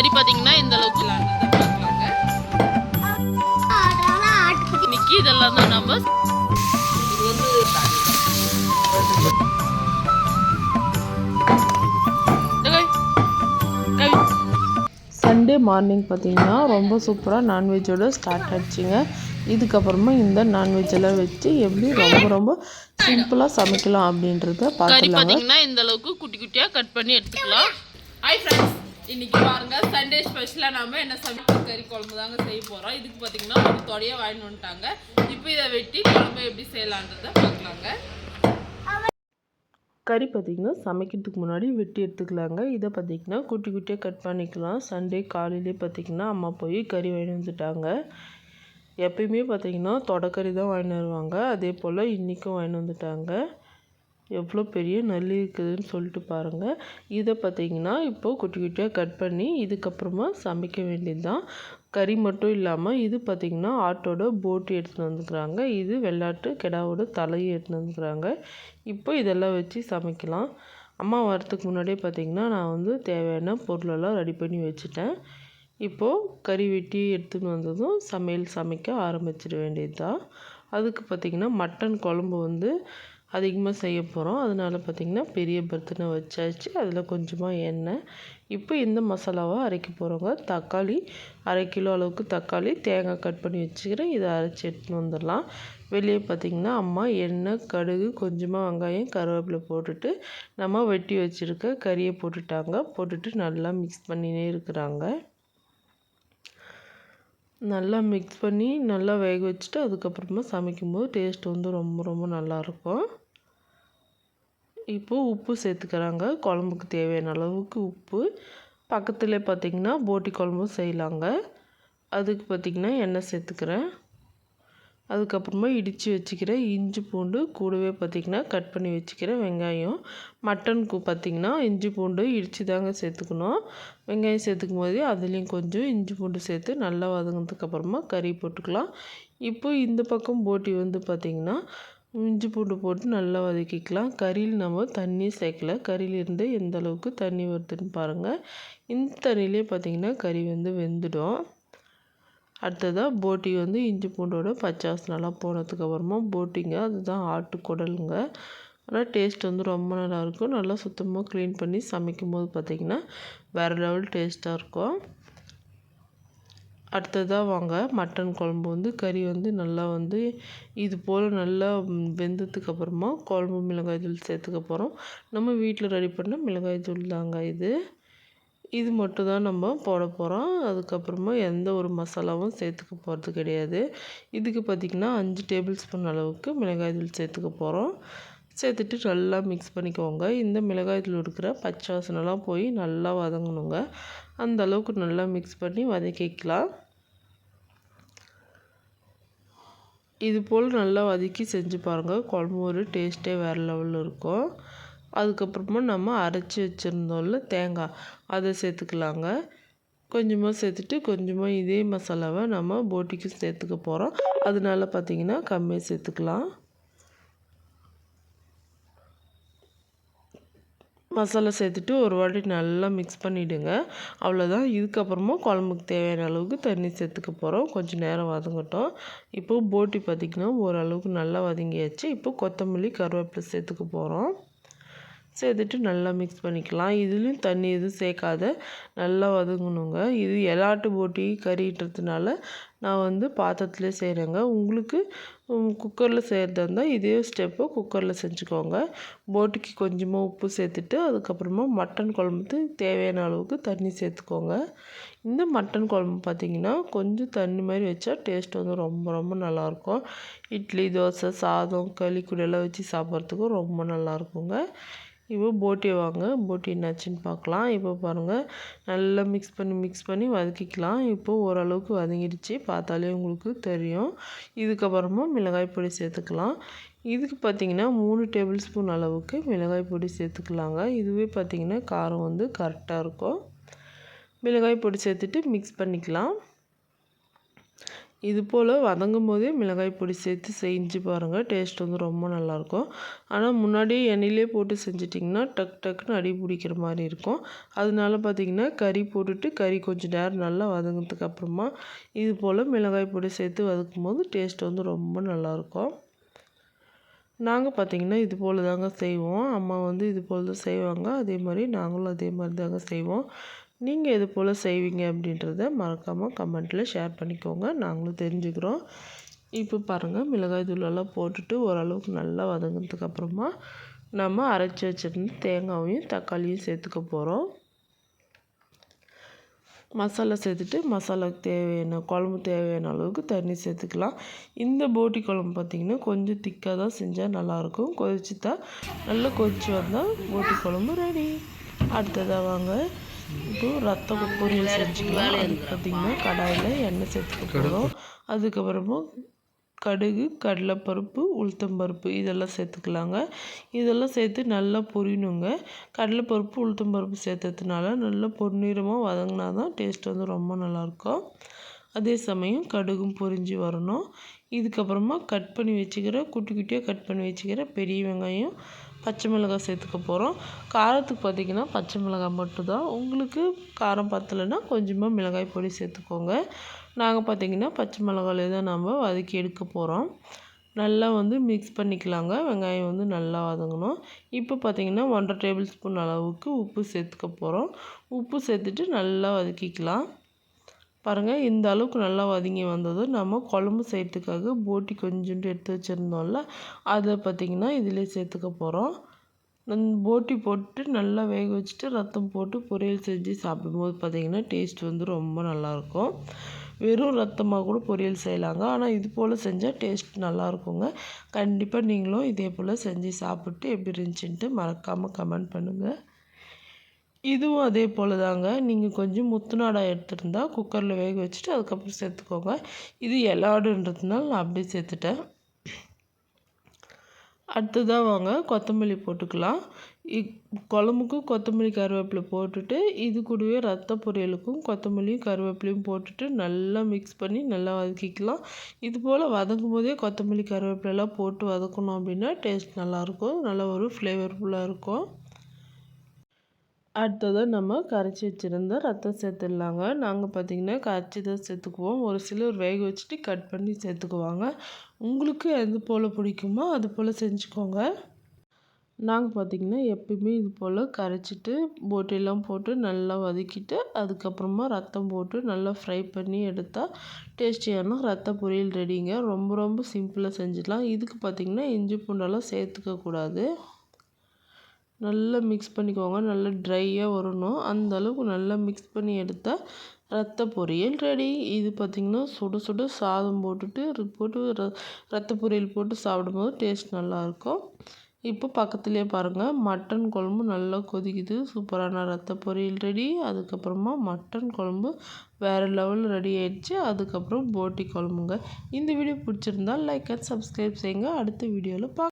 கறி பார்த்தீங்கன்னா இந்த அளவுக்கு இதெல்லாம் தான் நம்ம இது வந்து. சண்டே மார்னிங் பார்த்தீங்கன்னா ரொம்ப சூப்பராக நான்வெஜ்ஜோட ஸ்டார்ட் ஆயிடுச்சுங்க இதுக்கப்புறமா இந்த நான்வெஜ் எல்லாம் வச்சு எப்படி ரொம்ப ரொம்ப சிம்பிளாக சமைக்கலாம் அப்படின்றத பார்த்தீங்கன்னா இந்த அளவுக்கு குட்டி குட்டியா கட் பண்ணி எடுத்துக்கலாம். ஹாய் ஃப்ரெண்ட்ஸ் இன்னைக்கு பாருங்க சண்டே ஸ்பெஷலாக நாம என்ன சமையல் கறி குழம்பு தாங்க செய்ய போகிறோம் இதுக்கு பார்த்தீங்கன்னா ஒரு தொடையை வாங்கிட்டு வந்துட்டாங்க. இப்போ இதை வெட்டி குழம்பு எப்படி செய்யலான்றதை பார்க்கலாங்க. கறி பார்த்திங்கன்னா சமைக்கிறதுக்கு முன்னாடி வெட்டி எடுத்துக்கலாங்க. இதை பார்த்திங்கன்னா குட்டி குட்டியாக கட் பண்ணிக்கலாம். சண்டே காலையிலே பார்த்திங்கன்னா அம்மா போய் கறி வாங்கிட்டு வந்துட்டாங்க. எப்பயுமே பார்த்திங்கன்னா தொடக்கறி தான் வாங்கிட்டு வருவாங்க. அதே போல் இன்றைக்கும் வாங்கிட்டு வந்துட்டாங்க. எவ்வளோ பெரிய நல்லி இருக்குதுன்னு சொல்லிட்டு பாருங்கள் இதை பார்த்திங்கன்னா இப்போது குட்டி குட்டியாக கட் பண்ணி இதுக்கப்புறமா சமைக்க வேண்டியது தான் கறி மட்டும் இல்லாமல் இது பார்த்திங்கன்னா ஆட்டோட போட்டு எடுத்துகிட்டு வந்துக்கிறாங்க. இது வெள்ளாட்டு கெடாவோட தலையை எடுத்துகிட்டு வந்துக்கிறாங்க. இப்போ இதெல்லாம் வச்சு சமைக்கலாம். அம்மா வரத்துக்கு முன்னாடியே பார்த்திங்கன்னா நான் வந்து தேவையான பொருளெல்லாம் ரெடி பண்ணி வச்சுட்டேன். இப்போது கறி வெட்டி எடுத்துன்னு வந்ததும் சமையல் சமைக்க ஆரம்பிச்சிட வேண்டியது தான் அதுக்கு பார்த்திங்கன்னா மட்டன் குழம்பு வந்து அதிகமாக செய்ய போகிறோம். அதனால பார்த்திங்கன்னா பெரிய பர்த்தனை வச்சாச்சு. அதில் கொஞ்சமாக எண்ணெய். இப்போ இந்த மசாலாவை அரைக்க போகிறோங்க. தக்காளி அரை கிலோ அளவுக்கு தக்காளி தேங்காய் கட் பண்ணி வச்சுக்கிறேன். இதை அரைச்சி எடுத்துன்னு வந்துடலாம். வெளியே பார்த்திங்கன்னா அம்மா எண்ணெய் கடுகு கொஞ்சமாக வெங்காயம் கருவேப்பிலை போட்டுட்டு நம்ம வெட்டி வச்சுருக்க கறியை போட்டுட்டாங்க. போட்டுட்டு நல்லா மிக்ஸ் பண்ணினே இருக்கிறாங்க. நல்லா மிக்ஸ் பண்ணி நல்லா வேக வச்சுட்டு அதுக்கப்புறமா சமைக்கும்போது டேஸ்ட் வந்து ரொம்ப ரொம்ப நல்லாயிருக்கும் இப்போது உப்பு சேர்த்துக்கிறாங்க. குழம்புக்கு தேவையான அளவுக்கு உப்பு. பக்கத்தில் பார்த்திங்கன்னா போட்டி குழம்பும் செய்யலாங்க. அதுக்கு பார்த்திங்கன்னா எண்ணெய் சேர்த்துக்கிறேன். அதுக்கப்புறமா இடித்து வச்சுக்கிறேன் இஞ்சி பூண்டு கூடவே பார்த்திங்கன்னா கட் பண்ணி வச்சுக்கிறேன் வெங்காயம் மட்டனுக்கு பார்த்திங்கன்னா இஞ்சி பூண்டு இடித்து தாங்க சேர்த்துக்கணும். வெங்காயம் சேர்த்துக்கும் போதே அதுலேயும் கொஞ்சம் இஞ்சி பூண்டு சேர்த்து நல்லா வதங்கினதுக்கப்புறமா கறி போட்டுக்கலாம். இப்போ இந்த பக்கம் போட்டி வந்து பார்த்திங்கன்னா இஞ்சி பூண்டு போட்டு நல்லா வதக்கிக்கலாம். கறியில் நம்ம தண்ணி சேர்க்கல. கறியிலிருந்து எந்த அளவுக்கு தண்ணி வருதுன்னு பாருங்கள் இந்த தண்ணியிலே பார்த்திங்கன்னா கறி வந்து வெந்துடும். அடுத்ததாக போட்டி வந்து இஞ்சி பூண்டோட பச்சை வாசனெல்லாம் போனதுக்கப்புறமா போட்டிங்க. அதுதான் ஆட்டு குடலுங்க. ஆனால் டேஸ்ட் வந்து ரொம்ப நல்லாயிருக்கும் நல்லா சுத்தமாக க்ளீன் பண்ணி சமைக்கும் போது பார்த்திங்கன்னா வேறு லெவல் டேஸ்ட்டாக இருக்கும். அடுத்ததாக வாங்க மட்டன் குழம்பு வந்து கறி வந்து நல்லா வந்து இது போல் நல்லா வெந்ததுக்கு அப்புறமா குழம்பு மிளகாய் தூள் சேர்த்துக்க போகிறோம் நம்ம வீட்டில் ரெடி பண்ண மிளகாய் தூள் தாங்க இது. இது மட்டும் தான் நம்ம போட போகிறோம் அதுக்கப்புறமா எந்த ஒரு மசாலாவும் சேர்த்துக்க போகிறது கிடையாது. இதுக்கு பார்த்திங்கன்னா அஞ்சு டேபிள் ஸ்பூன் அளவுக்கு மிளகாய் தூள் சேர்த்துக்க போகிறோம் சேர்த்துட்டு நல்லா மிக்ஸ் பண்ணிக்கோங்க. இந்த மிளகாய் தூள் இருக்கிற பச்சை வாசனைலாம் போய் நல்லா வதங்கணுங்க. அந்த அளவுக்கு நல்லா மிக்ஸ் பண்ணி வதக்கிக்கலாம். இது போல் நல்லா வதக்கி செஞ்சு பாருங்கள் குழம்பு ஒரு டேஸ்ட்டே வேறு லெவலில் இருக்கும். அதுக்கப்புறமா நம்ம அரைச்சி வச்சுருந்தோம்ல தேங்காய் அதை சேர்த்துக்கலாங்க. கொஞ்சமாக சேர்த்துட்டு கொஞ்சமாக இதே மசாலாவை நம்ம போட்டிக்கு சேர்த்துக்க போகிறோம் அதனால பார்த்திங்கன்னா கம்மியாக சேர்த்துக்கலாம். மசாலா சேர்த்துட்டு ஒரு வாட்டி நல்லா மிக்ஸ் பண்ணிவிடுங்க அவ்வளோதான் இதுக்கப்புறமா குழம்புக்கு தேவையான அளவுக்கு தண்ணி சேர்த்துக்க போகிறோம் கொஞ்சம் நேரம் வதங்கட்டும். இப்போது போட்டி பார்த்திங்கன்னா ஓரளவுக்கு நல்லா வதங்கியாச்சு. இப்போ கொத்தமல்லி கருவேப்பிலை சேர்த்துக்க போகிறோம் சேர்த்துட்டு நல்லா மிக்ஸ் பண்ணிக்கலாம். இதுலேயும் தண்ணி எதுவும் சேர்க்காத நல்லா வதங்கணுங்க. இது எலாட்டு போட்டி கறின்றதுனால நான் வந்து பாத்திரத்துலேயே செய்கிறேங்க உங்களுக்கு குக்கரில் செய்கிறதா இருந்தால் இதே ஸ்டெப்பை குக்கரில் செஞ்சுக்கோங்க. போட்டிக்கு கொஞ்சமாக உப்பு சேர்த்துட்டு அதுக்கப்புறமா மட்டன் குழம்புக்கு தேவையான அளவுக்கு தண்ணி சேர்த்துக்கோங்க. இந்த மட்டன் குழம்பு பார்த்திங்கன்னா கொஞ்சம் தண்ணி மாதிரி வச்சா டேஸ்ட் வந்து ரொம்ப ரொம்ப நல்லாயிருக்கும். இட்லி தோசை சாதம் களி கூடெல்லாம் வச்சு சாப்பிட்றதுக்கும் ரொம்ப நல்லாயிருக்குங்க. இப்போ போட்டி வாங்க போட்டி என்னாச்சுன்னு பார்க்கலாம். இப்போ பாருங்கள் நல்லா மிக்ஸ் பண்ணி மிக்ஸ் பண்ணி வதக்கிக்கலாம். இப்போது ஓரளவுக்கு வதங்கிடுச்சு. பார்த்தாலே உங்களுக்கு தெரியும். இதுக்கப்புறமா மிளகாய் பொடி சேர்த்துக்கலாம். இதுக்கு பார்த்திங்கன்னா மூணு டேபிள் ஸ்பூன் அளவுக்கு மிளகாய் பொடி சேர்த்துக்கலாங்க. இதுவே பார்த்திங்கன்னா காரம் வந்து கரெக்டாக இருக்கும். மிளகாய் பொடி சேர்த்துட்டு மிக்ஸ் பண்ணிக்கலாம். இது போல் வதங்கும் போதே மிளகாய் பொடி சேர்த்து செஞ்சு பாருங்கள் டேஸ்ட் வந்து ரொம்ப நல்லாயிருக்கும். ஆனால் முன்னாடியே எண்ணெயிலே போட்டு செஞ்சிட்டிங்கன்னா டக் டக்குன்னு அடி பிடிக்கிற மாதிரி இருக்கும். அதனால பார்த்திங்கன்னா கறி போட்டுட்டு கறி கொஞ்சம் நேரம் நல்லா வதங்கினதுக்கு அப்புறமா இது போல் மிளகாய் பொடி சேர்த்து வதக்கும் போது டேஸ்ட் வந்து ரொம்ப நல்லாயிருக்கும். நாங்கள் பார்த்திங்கன்னா இது போல் தாங்க செய்வோம். அம்மா வந்து இது போல் தான் செய்வாங்க. அதே மாதிரி நாங்களும் அதே மாதிரி தாங்க செய்வோம். நீங்கள் இது போல் செய்வீங்க அப்படின்றத மறக்காமல் கமெண்ட்டில் ஷேர் பண்ணிக்கோங்க. நாங்களும் தெரிஞ்சுக்கிறோம். இப்போ பாருங்கள் மிளகாய் தூளெல்லாம் போட்டுட்டு ஓரளவுக்கு நல்லா வதங்கினதுக்கு அப்புறமா நம்ம அரைச்சி வச்சுருந்து தேங்காயும் தக்காளியும் சேர்த்துக்க போகிறோம் மசாலா சேர்த்துட்டு மசாலாவுக்கு தேவையான குழம்பு தேவையான அளவுக்கு தண்ணி சேர்த்துக்கலாம். இந்த போட்டி குழம்பு பார்த்திங்கன்னா கொஞ்சம் திக்காக தான் செஞ்சால் நல்லாயிருக்கும். கொதிச்சு தான் நல்லா கொதிச்சு வந்தால் போட்டி குழம்பு ரெடி அடுத்ததாக வாங்க. இப்போ ரத்த பொரியல் செஞ்சுக்கலாம். அதுக்கு பார்த்திங்கன்னா கடாயில் எண்ணெய் சேர்த்துக்க போகிறோம் அதுக்கப்புறமா கடுகு கடலைப்பருப்பு உளுத்தம்பருப்பு இதெல்லாம் சேர்த்துக்கலாங்க. இதெல்லாம் சேர்த்து நல்லா பொரியணுங்க கடலைப்பருப்பு உளுத்தம்பருப்பு சேர்த்ததுனால நல்லா பொன்னிறமாக வதங்கினா தான் டேஸ்ட் வந்து ரொம்ப நல்லாயிருக்கும். அதே சமயம் கடுகும் பொரிஞ்சு வரணும். இதுக்கப்புறமா கட் பண்ணி வச்சுக்கிற குட்டி குட்டியாக கட் பண்ணி வச்சுக்கிற பெரிய வெங்காயம் பச்சை மிளகாய் சேர்த்துக்க போகிறோம் காரத்துக்கு பார்த்திங்கன்னா பச்சை மிளகாய் மட்டும்தான். உங்களுக்கு காரம் பத்தலைன்னா கொஞ்சமாக மிளகாய் பொடி சேர்த்துக்கோங்க. நாங்கள் பார்த்திங்கன்னா பச்சை மிளகாயிலே தான் நம்ம வதக்கி எடுக்க போகிறோம் நல்லா வந்து மிக்ஸ் பண்ணிக்கலாங்க. வெங்காயம் வந்து நல்லா வதங்கணும். இப்போ பார்த்திங்கன்னா ஒன்றரை டேபிள் ஸ்பூன் அளவுக்கு உப்பு சேர்த்துக்க போகிறோம் உப்பு சேர்த்துட்டு நல்லா வதக்கிக்கலாம். பாருங்கள் இந்த அளவுக்கு நல்லா வதங்கி வந்ததும் நம்ம குழம்பு செய்கிறதுக்காக போட்டி கொஞ்சோண்டு எடுத்து வச்சுருந்தோம்ல அதை பார்த்திங்கன்னா இதிலே சேர்த்துக்க போகிறோம் போட்டி போட்டு நல்லா வேக வச்சுட்டு ரத்தம் போட்டு பொரியல் செஞ்சு சாப்பிடும்போது பார்த்திங்கன்னா டேஸ்ட் வந்து ரொம்ப நல்லாயிருக்கும் வெறும் ரத்தமாக கூட பொரியல் செய்யலாங்க. ஆனால் இது போல் செஞ்சால் டேஸ்ட் நல்லாயிருக்குங்க கண்டிப்பாக நீங்களும் இதே போல் செஞ்சு சாப்பிட்டு எப்படி இருந்துச்சுன்ட்டு மறக்காமல் கமெண்ட் பண்ணுங்கள் இதுவும் அதே போல் தாங்க நீங்கள் கொஞ்சம் முத்துநாடா எடுத்துருந்தா குக்கரில் வேக வச்சுட்டு அதுக்கப்புறம் சேர்த்துக்கோங்க. இது எலாடுன்றதுனால நான் அப்படியே சேர்த்துட்டேன். அடுத்ததாக வாங்க கொத்தமல்லி போட்டுக்கலாம். குழம்புக்கும் கொத்தமல்லி கருவேப்பிலை போட்டுட்டு இது கூடவே ரத்த பொரியலுக்கும் கொத்தமல்லியும் கருவேப்பிலையும் போட்டுட்டு நல்லா மிக்ஸ் பண்ணி நல்லா வதக்கிக்கலாம். இது போல் வதக்கும் போதே கொத்தமல்லி கருவேப்பிலெலாம் போட்டு வதக்கணும் அப்படின்னா டேஸ்ட் நல்லாயிருக்கும். நல்லா ஒரு ஃப்ளேவர்ஃபுல்லாக இருக்கும். அடுத்தது நம்ம கரைச்சி வச்சுருந்த ரத்தம் சேர்த்துடலாங்க. நாங்கள் பார்த்திங்கன்னா கரைச்சி தான் சேர்த்துக்குவோம். ஒரு சிலர் வேக வச்சுட்டு கட் பண்ணி சேர்த்துக்குவாங்க. உங்களுக்கு எது போல் பிடிக்குமோ அது போல் செஞ்சுக்கோங்க. நாங்கள் பார்த்திங்கன்னா எப்பயுமே இது போல் கரைச்சிட்டு போட்டியெல்லாம் போட்டு நல்லா வதக்கிட்டு அதுக்கப்புறமா ரத்தம் போட்டு நல்லா ஃப்ரை பண்ணி எடுத்தால் டேஸ்டியான ரத்த பொரியல் ரெடிங்க ரொம்ப ரொம்ப சிம்பிளாக செஞ்சிடலாம். இதுக்கு பார்த்திங்கன்னா இஞ்சி பூண்டெல்லாம் சேர்த்துக்க கூடாது. நல்லா மிக்ஸ் பண்ணிக்கோங்க. நல்லா ட்ரையாக வரணும். அந்த அளவுக்கு நல்லா மிக்ஸ் பண்ணி எடுத்தால் ரத்த பொரியல் ரெடி இது பார்த்திங்கன்னா சுட சுட சாதம் போட்டுட்டு போட்டு ர ரத்த பொரியல் போட்டு சாப்பிடும்போது டேஸ்ட் நல்லாயிருக்கும் இப்போ பக்கத்துலேயே பாருங்கள் மட்டன் குழம்பு நல்லா கொதிக்குது. சூப்பரான ரத்த பொரியல் ரெடி அதுக்கப்புறமா மட்டன் குழம்பு வேறு லெவலில் ரெடி ஆயிடுச்சு. அதுக்கப்புறம் போட்டி குழம்புங்க. இந்த வீடியோ பிடிச்சிருந்தா லைக் அண்ட் சப்ஸ்கிரைப் செய்யுங்க. அடுத்த வீடியோவில் பார்க்க